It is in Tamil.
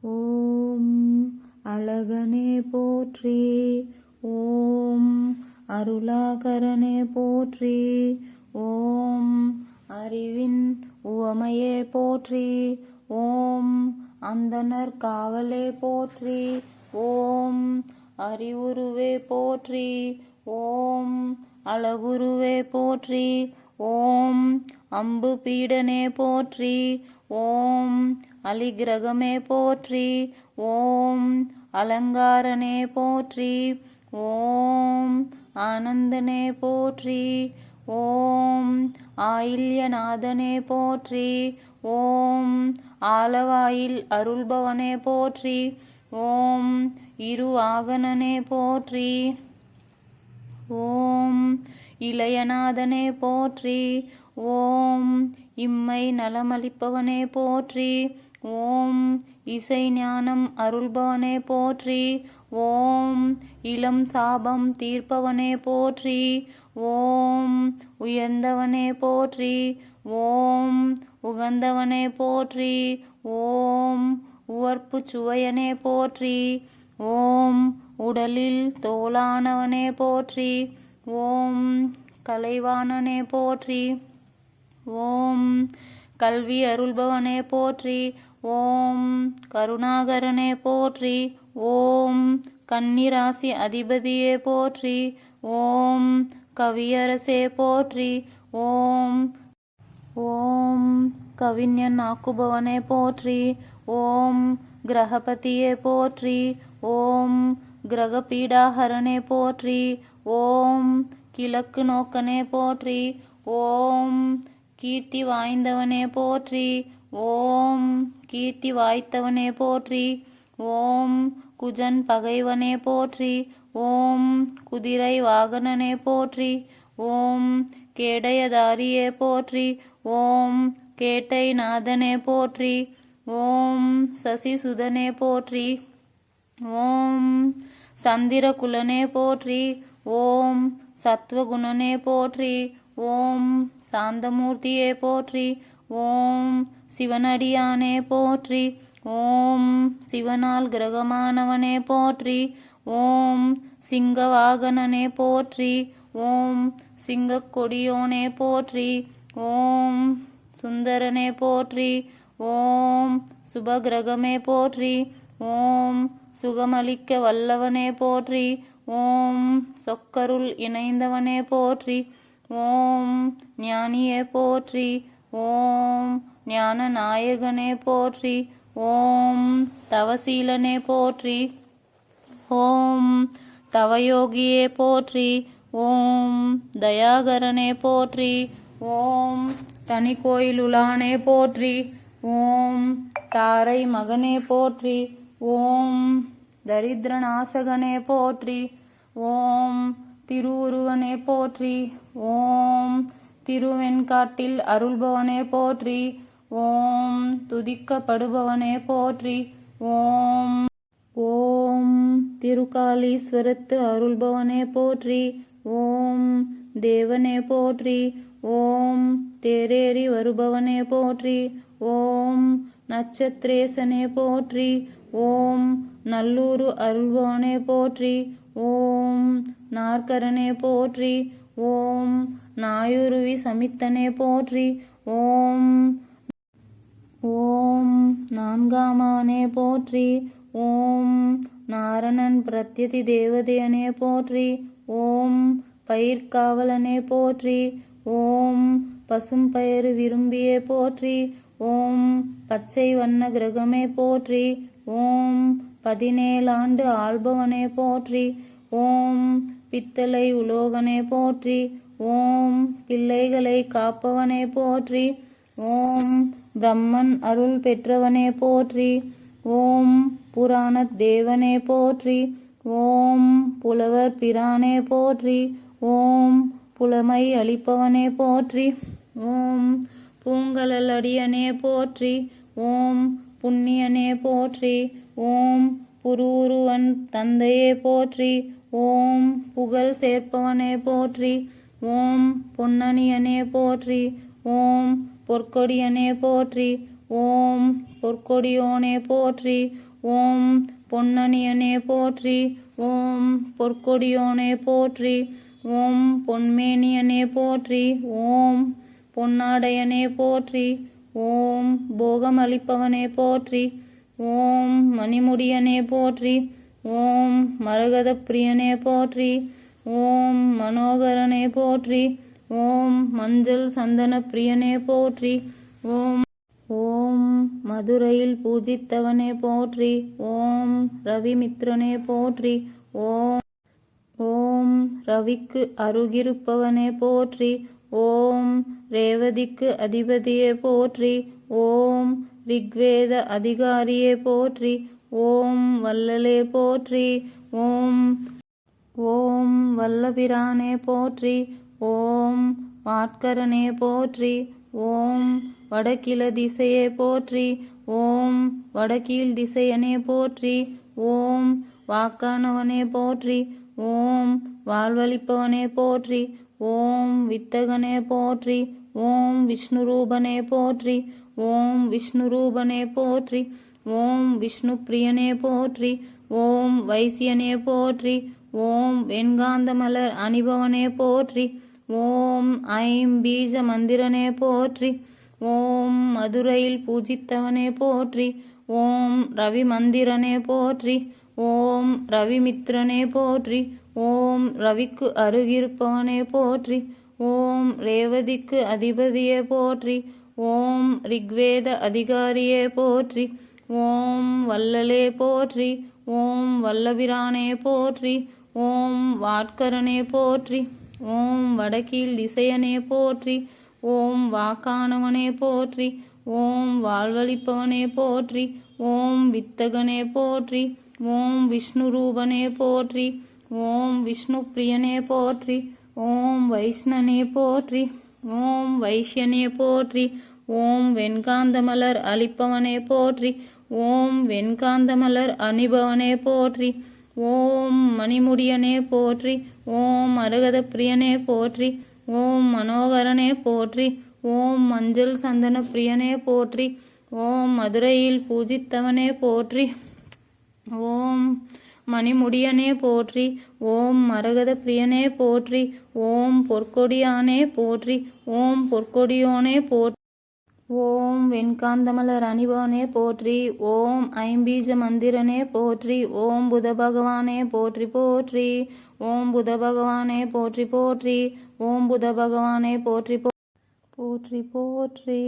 ஓம் அழகனே போற்றி. ஓம் அருளாகரனே போற்றி. ஓம் அறிவின் உவமையே போற்றி. ஓம் அந்தனர் காவலே போற்றி. ஓம் அறிவுருவே போற்றி. ஓம் அழகுருவே போற்றி. ஓம் அம்பு பீடனே போற்றி. ஓம் அலிகிரகமே போற்றி. ஓம் அலங்காரனே போற்றி. ஓம் ஆனந்தனே போற்றி. ஓம் ஆயில்யநாதனே போற்றி. ஓம் ஆலவாயில் அருள்பவனே போற்றி. ஓம் இருவாகனனே போற்றி. ஓம் இளையநாதனே போற்றி. ஓம் இம்மை நலமளிப்பவனே போற்றி. ஓம் இசை ஞானம் அருள்பவனே போற்றி ஓம் இளம் சாபம் தீர்ப்பவனே போற்றி ஓம் உயர்ந்தவனே போற்றி ஓம் உகந்தவனே போற்றி ஓம் உவர்ப்பு சுவையனே போற்றி ஓம் உடலில் தோளானவனே போற்றி ஓம் கலைவாணனே போற்றி ஓம் கல்வி அருள்பவனே போற்றி ஓம் கருணாகரனே போற்றி ஓம் கன்னிராசி அதிபதியே போற்றி ஓம் கவியரசே போற்றி ஓம் ஓம் கவிஞன் ஆக்குபவனே போற்றி ஓம் கிரகபதியே போற்றி ஓம் கிரகபீடாஹரனே போற்றி ஓம் கிழக்கு நோக்கனே போற்றி ஓம் கீர்த்தி வாய்ந்தவனே போற்றி ஓம் கீர்த்தி வாய்த்தவனே போற்றி. ஓம் குஜன் பகைவனே போற்றி. ஓம் குதிரை வாகனனே போற்றி. ஓம் கேடயதாரியே போற்றி. ஓம் கேட்டை நாதனே போற்றி. ஓம் சசிசுதனே போற்றி. ஓம் சந்திரகுலனே போற்றி. ஓம் சத்வகுணனே போற்றி. ஓம் சாந்தமூர்த்தியே போற்றி. ஓம் சிவனடியானே போற்றி. ஓம் சிவனால் கிரகமானவனே போற்றி. ஓம் சிங்கவாகனனே போற்றி. ஓம் சிங்கக்கொடியோனே போற்றி. ஓம் சுந்தரனே போற்றி. ஓம் சுபகிரகமே போற்றி. ஓம் சுகமளிக்க வல்லவனே போற்றி. ஓம் சொக்கருள் இணைந்தவனே போற்றி. ஓம் ஞானியே போற்றி. ஓம் ஞான நாயகனே போற்றி. ஓம் தவசீலனே போற்றி. ஓம் தவயோகியே போற்றி. ஓம் தயாகரனே போற்றி. ஓம் தனி கோயிலுலானே போற்றி. ஓம் தாரை மகனே போற்றி. ஓம் தரித்திரநாசகனே போற்றி. ஓம் திருவுருவனே போற்றி. ஓம் திருவெண்காட்டில் அருள்பவனே போற்றி. ஓம் துதிக்கப்படுபவனே போற்றி. ஓம் ஓம் திருக்காலீஸ்வரத்து அருள்பவனே போற்றி. ஓம் தேவனே போற்றி. ஓம் தேரேறி வருபவனே போற்றி. ஓம் நட்சத்திரேசனே போற்றி. ஓம் நல்லூரு அருள்பவனே போற்றி. ஓம் நாற்கரனே போற்றி. ஓம் நாயுருவி சமித்தனே போற்றி. ஓம் ஓம் நான்காமவனே போற்றி. ஓம் நாரணன் பிரத்யதி தேவதையனே போற்றி. ஓம் பயிர்காவலனே போற்றி. ஓம் பசும் பயிறு விரும்பியே போற்றி. ஓம் பச்சை வண்ண கிரகமே போற்றி. ஓம் பதினேழாண்டு ஆள்பவனே போற்றி. ஓம் பித்தளை உலோகனே போற்றி. ஓம் பிள்ளைகளை காப்பவனே போற்றி. ஓம் பிரம்மன் அருள் பெற்றவனே போற்றி. ஓம் புராணத் தேவனே போற்றி. ஓம் புலவர் பிரானே போற்றி. ஓம் புலமை அளிப்பவனே போற்றி. ஓம் பூங்கலலடியனே போற்றி. ஓம் புண்ணியனே போற்றி. ஓம் புரூருவன் தந்தையே போற்றி. ஓம் புகழ் சேர்ப்பவனே போற்றி. ஓம் பொன்னணியனே போற்றி. ஓம் பொற்கொடியனே போற்றி ஓம் பொற்கொடியோனே போற்றி ஓம் பொன்னணியனே போற்றி ஓம் பொற்கொடியோனே போற்றி ஓம் பொன்மேனியனே போற்றி ஓம் பொன்னாடையனே போற்றி ஓம் போகமளிப்பவனே போற்றி ஓம் மணிமுடியனே போற்றி ஓம் மரகத பிரியனே போற்றி ஓம் மனோகரனே போற்றி ஓம் மஞ்சள் சந்தன பிரியனே போற்றி. ஓம் ஓம் மதுரையில் பூஜித்தவனே போற்றி. ஓம் ரவிமித்ரனே போற்றி. ஓம் ஓம் ரவிக்கு அருகிருப்பவனே போற்றி. ஓம் ரேவதிக்கு அதிபதியே போற்றி. ஓம் ரிக்வேத அதிகாரியே போற்றி. ஓம் வல்லலே போற்றி. ஓம் ஓம் வல்லபிரானே போற்றி. ஓம் வாட்கரனே போற்றி ஓம் வடகிழ திசையே போற்றி ஓம் வடகீழ் திசையனே போற்றி ஓம் வாக்கானவனே போற்றி ஓம் வாழ்வழிப்பவனே போற்றி ஓம் வித்தகனே போற்றி ஓம் விஷ்ணுரூபனே போற்றி ஓம் விஷ்ணுரூபனே போற்றி ஓம் விஷ்ணு பிரியனே போற்றி ஓம் வைசியனே போற்றி ஓம் வெண்காந்தமலர் அணிபவனே போற்றி ஓம் ஐம் பீஜ மந்திரனே போற்றி. ஓம் மதுரையில் பூஜித்தவனே போற்றி. ஓம் ரவி மந்திரனே போற்றி. ஓம் ரவிமித்ரனே போற்றி. ஓம் ரவிக்கு அருகிருப்பவனே போற்றி. ஓம் ரேவதிக்கு அதிபதியே போற்றி. ஓம் ரிக்வேத அதிகாரியே போற்றி. ஓம் வல்லலே போற்றி. ஓம் வல்லபிரானே போற்றி. ஓம் வாட்கரனே போற்றி. ஓம் வடக்கில் திசையனே போற்றி ஓம் வாக்கானவனே போற்றி ஓம் வாழ்வழிப்பவனே போற்றி ஓம் வித்தகனே போற்றி ஓம் விஷ்ணு ரூபனே போற்றி ஓம் விஷ்ணு பிரியனே போற்றி ஓம் வைஷ்ணனே போற்றி ஓம் வைஷ்யனே போற்றி ஓம் வெண்காந்தமலர் அளிப்பவனே போற்றி ஓம் வெண்காந்தமலர் அணிபவனே போற்றி ஓம் மணிமுடியனே போற்றி ஓம் அருகத பிரியனே போற்றி ஓம் மனோகரனே போற்றி ஓம் மஞ்சள் சந்தன பிரியனே போற்றி ஓம் மதுரையில் பூஜித்தவனே போற்றி ஓம் மணிமுடியனே போற்றி ஓம் மரகத பிரியனே போற்றி ஓம் பொற்கொடியானே போற்றி ஓம் பொற்கொடியோனே போற்றி. ஓம் வெண்காந்தமலர் அணிபவனே போற்றி ஓம் ஐம்பீஜ மந்திரனே போற்றி ஓம் புத பகவானே போற்றி போற்றி ஓம் புத பகவானே போற்றி போற்றி ஓம் புத பகவானே போற்றி போற்றி போற்றி.